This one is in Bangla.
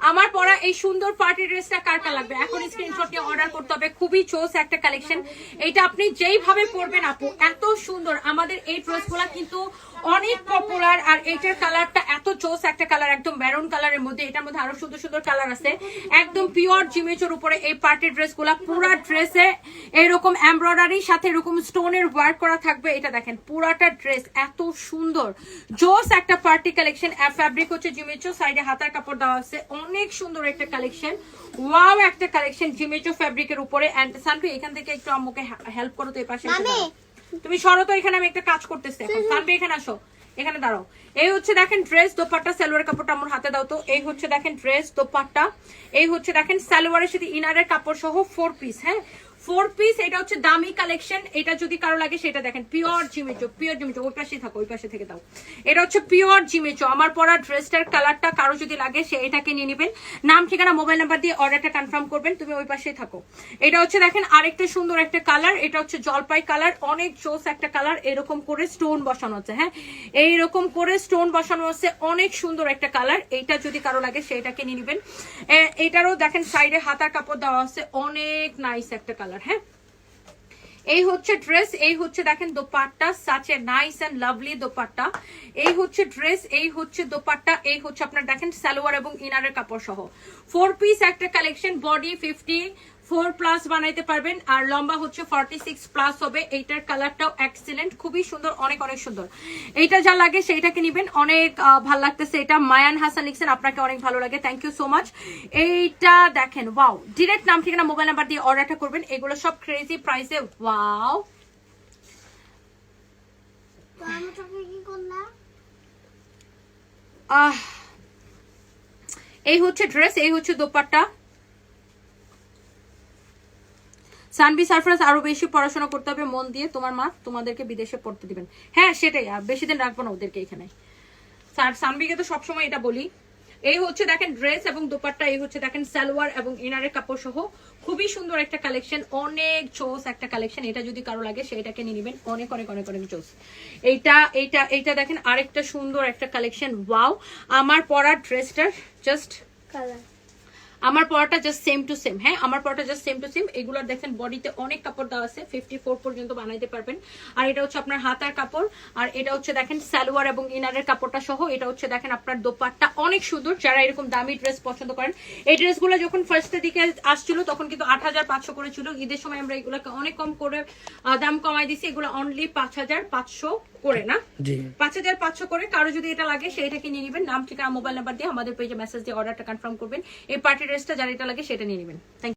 আমার পরা এই সুন্দর পার্টি ড্রেসটা কার কার লাগবে? এখন স্ক্রিনশট নিয়ে অর্ডার করতে হবে। খুবই চোস একটা কালেকশন এটা আপনি যেইভাবে পরবেন আপু, এত সুন্দর। আমাদের এই ড্রেসগুলো কিন্তু অনেক পপুলার আর এটার কালারটা এত চোস একটা কালার একদম মেরুন কালারের মধ্যে, এটার মধ্যে আরও সুন্দর সুন্দর কালার আছে। একদম পিওর জিমেচোর উপরে এই পার্টি ড্রেসগুলো পুরা ড্রেসে এরকম এমব্রয়ডারির সাথে এরকম স্টোনের ওয়ার্ক করা থাকবে। এটা দেখেন, পুরাটা ড্রেস এত সুন্দর। জোস একটা পার্টি কালেকশন ফ্যাব্রিক হচ্ছে জিমেচো সাইডে হাতার কাপড় দেওয়া আছে। অনেক সুন্দর একটা কালেকশন ওয়াও একটা কালেকশন জিমেচো ফ্যাব্রিকের উপরে। এন্ড সানভি এখান থেকে একটু আম্মুকে হেল্প করো তো এই পাশে। তুমি সরো তো এখানে আমি একটা কাজ করতেছি এখন। সানভি এখানে আসো এখানে দাঁড়াও। এই হচ্ছে দেখেন ড্রেস দোপাট্টা সালোয়ার কাপড়টা আমার হাতে দাও তো। এই হচ্ছে দেখেন ড্রেস দোপাট্টা। এই হচ্ছে দেখেন সালোয়ারের সাথে ইনারের কাপড় সহ ফোর পিস হ্যাঁ? ফোর পিস এটা হচ্ছে দামি কালেকশন এটা যদি কারও লাগে, সেটা দেখেন পিওর জিমেচো পিওর জিমেচো ওই পাশে থাকো, ওই পাশে থেকে দাও। এটা হচ্ছে পিওর জিমেচো আমার পরা ড্রেসটার কালারটা কারও যদি লাগে, সে এটাকে নিয়ে নেবেন। নাম, ঠিকানা মোবাইল নাম্বার দিয়ে অর্ডারটা কনফার্ম করবেন। তুমি ওই পাশেই থাকো। এটা হচ্ছে দেখেন, আরেকটা সুন্দর একটা কালার এটা হচ্ছে জলপাই কালার অনেক জোস একটা কালার এরকম করে স্টোন বসানো আছে হ্যাঁ? এইরকম করে স্টোন বসানো আছে, অনেক সুন্দর একটা কালার এইটা যদি কারও লাগে সেটাকে নিয়ে নেবেন। এটারও দেখেন সাইডে হাতার কাপড় দেওয়া আছে। অনেক নাইস একটা কালার হ্যাঁ? এই হচ্ছে ড্রেস, এই হচ্ছে দেখেন dupatta such a nice and lovely dupatta. এই হচ্ছে ড্রেস, এই হচ্ছে দোপাট্টা, এই হচ্ছে আপনার দেখেন সালোয়ার এবং ইনারের কাপড় সহ ফোর পিস একটা collection body fifty four plus বানাইতে পারবেন, আর লম্বা হচ্ছে ফর্টি সিক্স প্লাস হবে। এইটার কালারটাও এক্সিলেন্ট খুবই সুন্দর, অনেক অনেক সুন্দর। এইটা যা লাগে সেইটাকে নিবেন। অনেক ভালো লাগতেছে এটা। মায়ান হাসান লিখছেন, আপনাকে অনেক ভালো লাগে। থ্যাংক ইউ সো মাচ এইটা দেখেন ওয়াও ডিরেক্ট নাম, ঠিকানা মোবাইল নাম্বার দিয়ে অর্ডারটা করবেন। এগুলো সব ক্রেজি প্রাইসে ওয়াও আহ, এই হচ্ছে ড্রেস এই হচ্ছে দোপাট্টা। সানবি সারফরাজ আরও বেশি পড়াশোনা করতে হবে, মন দিয়ে তোমার মা তোমাদেরকে বিদেশে পড়তে দিবেন। হ্যাঁ সেটাই, আর বেশি দিন রাখব না ওদেরকে এখানে। সানবিকে তো সবসময় এটা বলি, এই হচ্ছে দেখেন ড্রেস এবং দোপাট্টা, এই হচ্ছে দেখেন সালোয়ার এবং ইনারের কাপড় সহ খুবই সুন্দর একটা কালেকশন, অনেক চোস একটা কালেকশন, এটা যদি কারও লাগে সেটাকে নিয়ে নেবেন, অনেক অনেক অনেক অনেক চোস। এইটা এইটা এইটা দেখেন আরেকটা সুন্দর একটা কালেকশন, ওয়াও, আমার পরার ড্রেসটার জাস্ট কালার আমার পরাটা জাস্ট সেম টু সেম হ্যাঁ? আমার পরাটা জাস্ট সেম টু সেম এগুলোর দেখেন বডিতে অনেক কাপড় দেওয়া আছে ফিফটি পর্যন্ত বানাইতে পারবেন। আর এটা হচ্ছে আপনার হাতার কাপড়, আর এটা হচ্ছে দেখেন সালোয়ার এবং ইনারের কাপড়টা সহ, এটা হচ্ছে দেখেন আপনার দোপাট্টা অনেক সুন্দর, যারা এরকম দামি ড্রেস পছন্দ করেন। এই ড্রেসগুলো যখন ফার্স্টের দিকে আসছিল, তখন কিন্তু আট হাজার পাঁচশো করে ছিল। ঈদের সময় আমরা এগুলোকে অনেক কম করে দাম কমাই দিছি। এগুলো অনলি পাঁচ হাজার পাঁচশো করে না? পাঁচ হাজার পাঁচশো করে কারও যদি এটা লাগে সেইটাকে নিয়ে নেবেন। নাম ঠিকানা মোবাইল নাম্বার দিয়ে আমাদের পেজে মেসেজ দিয়ে অর্ডারটা কনফার্ম করবেন। এই পার্টি ড্রেসটা যারা এটা লাগে সেটা নিয়ে নেবেন। থ্যাংক